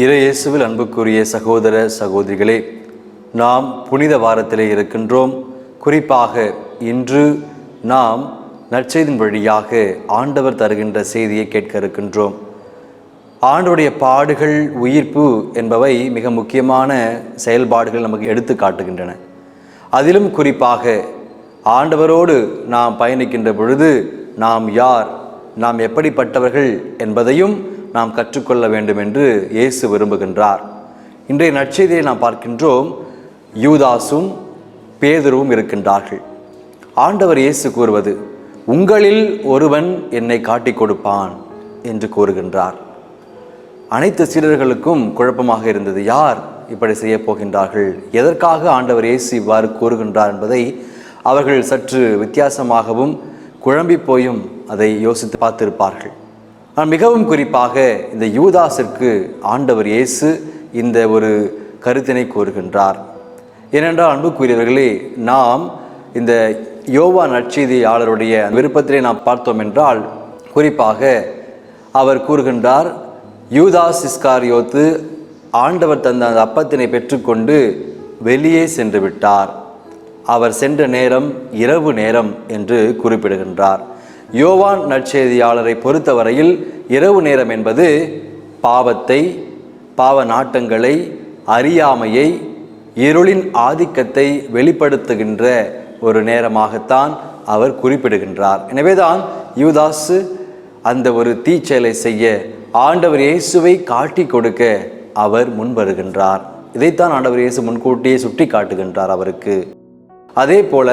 இறையேசுவில் அன்புக்குரிய சகோதர சகோதரிகளே நாம் புனித வாரத்திலே இருக்கின்றோம். குறிப்பாக இன்று நாம் நற்செய்தின் வழியாக ஆண்டவர் தருகின்ற செய்தியை கேட்க இருக்கின்றோம். ஆண்டவருடைய பாடுகள் உயிர்ப்பு என்பவை மிக முக்கியமான செயல்பாடுகள் நமக்கு எடுத்து காட்டுகின்றன. அதிலும் குறிப்பாக ஆண்டவரோடு நாம் பயணிக்கின்ற பொழுது நாம் யார் நாம் எப்படிப்பட்டவர்கள் என்பதையும் நாம் கற்றுக்கொள்ள வேண்டும் என்று இயேசு விரும்புகின்றார். இன்றைய நற்செய்தியை நாம் பார்க்கின்றோம். யூதாசும் பேதுருவும் இருக்கின்றார்கள். ஆண்டவர் இயேசு கூறுவது உங்களில் ஒருவன் என்னை காட்டிக் கொடுப்பான் என்று கூறுகின்றார். அனைத்து சீடர்களுக்கும் குழப்பமாக இருந்தது யார் இப்படி செய்யப் போகின்றார்கள்? எதற்காக ஆண்டவர் இயேசு இவ்வாறு கூறுகின்றார் என்பதை அவர்கள் சற்று வித்தியாசமாகவும் குழம்பி போயும் அதை யோசித்து பார்த்திருப்பார்கள். ஆனால் மிகவும் குறிப்பாக இந்த யூதாஸிற்கு ஆண்டவர் இயேசு இந்த ஒரு கருத்தினை கூறுகின்றார். ஏனென்றால் அன்புக்குரியவர்களே நாம் இந்த யோவா நற்செய்தியாளருடைய விருப்பத்திலே நாம் பார்த்தோம் என்றால் குறிப்பாக அவர் கூறுகின்றார் யூதாஸ் இஸ்காரியோத்து ஆண்டவர் தந்த அந்த அப்பத்தினை பெற்றுக்கொண்டு வெளியே சென்று விட்டார். அவர் சென்ற நேரம் இரவு நேரம் என்று குறிப்பிடுகின்றார். யோவான் நற்செய்தியாளரை பொறுத்தவரையில் இரவு நேரம் என்பது பாவத்தை பாவ நாட்டங்களை அறியாமையை இருளின் ஆதிக்கத்தை வெளிப்படுத்துகின்ற ஒரு நேரமாகத்தான் அவர் குறிப்பிடுகின்றார். எனவேதான் யுவதாசு அந்த ஒரு தீச்செயலை செய்ய ஆண்டவர் இயேசுவை காட்டி கொடுக்க அவர் முன் வருகின்றார் இதைத்தான் ஆண்டவர் இயேசு முன்கூட்டியே சுட்டி காட்டுகின்றார் அவருக்கு. அதே போல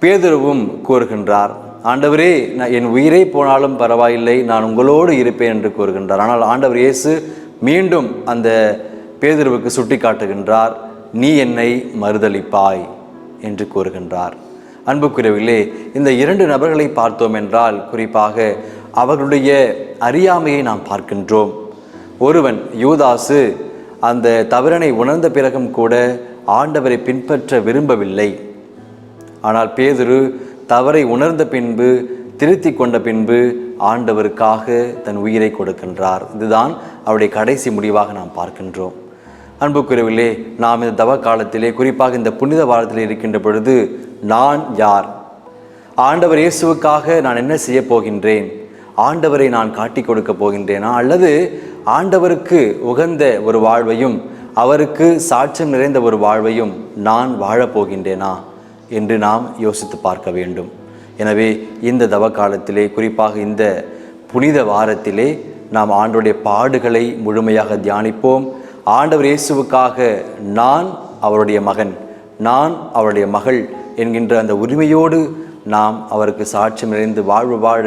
பேதுருவும் கூறுகின்றார் ஆண்டவரே நான் என் உயிரை போனாலும் பரவாயில்லை நான் உங்களோடு இருப்பேன் என்று கூறுகின்றார். ஆனால் ஆண்டவர் இயேசு மீண்டும் அந்த பேதுருவுக்கு சுட்டி காட்டுகின்றார் நீ என்னை மறுதளிப்பாய் என்று கூறுகின்றார். அன்புக்குரியவில்லை இந்த இரண்டு நபர்களை பார்த்தோம் என்றால் குறிப்பாக அவர்களுடைய அறியாமையை நாம் பார்க்கின்றோம். ஒருவன் யூதாசு அந்த தவறனை உணர்ந்த பிறகும் கூட ஆண்டவரை பின்பற்ற விரும்பவில்லை. ஆனால் பேதுரு தவறை உணர்ந்த பின்பு திருத்தி கொண்ட பின்பு ஆண்டவருக்காக தன் உயிரை கொடுக்கின்றார். இதுதான் அவருடைய கடைசி முடிவாக நாம் பார்க்கின்றோம். அன்புக்குறவிலே நாம் இந்த தவ காலத்திலே குறிப்பாக இந்த புனித வாரத்தில் இருக்கின்ற பொழுது நான் யார்? ஆண்டவர் இயேசுவுக்காக நான் என்ன செய்ய போகின்றேன்? ஆண்டவரை நான் காட்டி கொடுக்க போகின்றேனா? அல்லது ஆண்டவருக்கு உகந்த ஒரு வாழ்வையும் அவருக்கு சாட்சியம் நிறைந்த ஒரு வாழ்வையும் நான் வாழப்போகின்றேனா என்று நாம் யோசித்து பார்க்க வேண்டும். எனவே இந்த தவ காலத்திலே குறிப்பாக இந்த புனித வாரத்திலே நாம் ஆண்டவருடைய பாடுகளை முழுமையாக தியானிப்போம். ஆண்டவர் இயேசுவுக்காக நான் அவருடைய மகன் நான் அவருடைய மகள் என்கின்ற அந்த உரிமையோடு நாம் அவருக்கு சாட்சியம் நிறைந்து வாழ்வு வாழ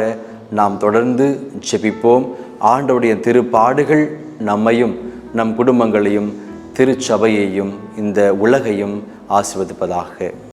நாம் தொடர்ந்து ஜெபிப்போம். ஆண்டவுடைய திருப்பாடுகள் நம்மையும் நம் குடும்பங்களையும் திருச்சபையையும் இந்த உலகையும் ஆசிர்வதிப்பதாக.